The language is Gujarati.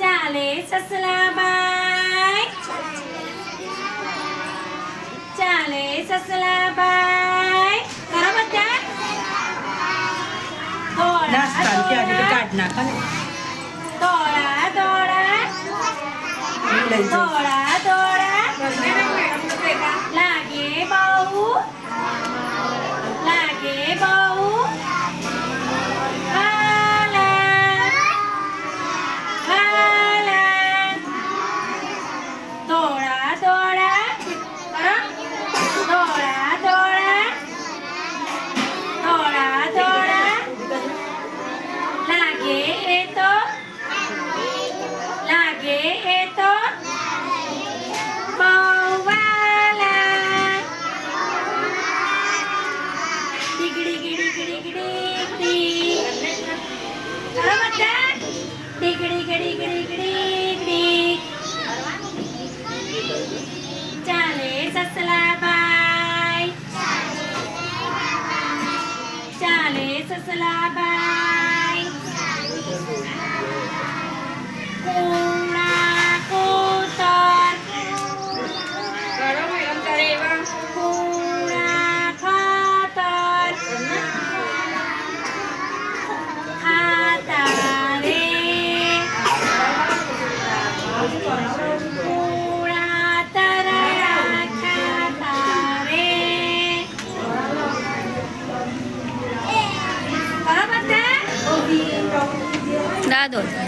ચાલે સસલાબાઈ ચાલે સસલાબાઈ કરો બધા નાસ્તા દોડા ત્યાં કાઢ નાખે ને દોડા દોડા દોડા sa salabat. soldados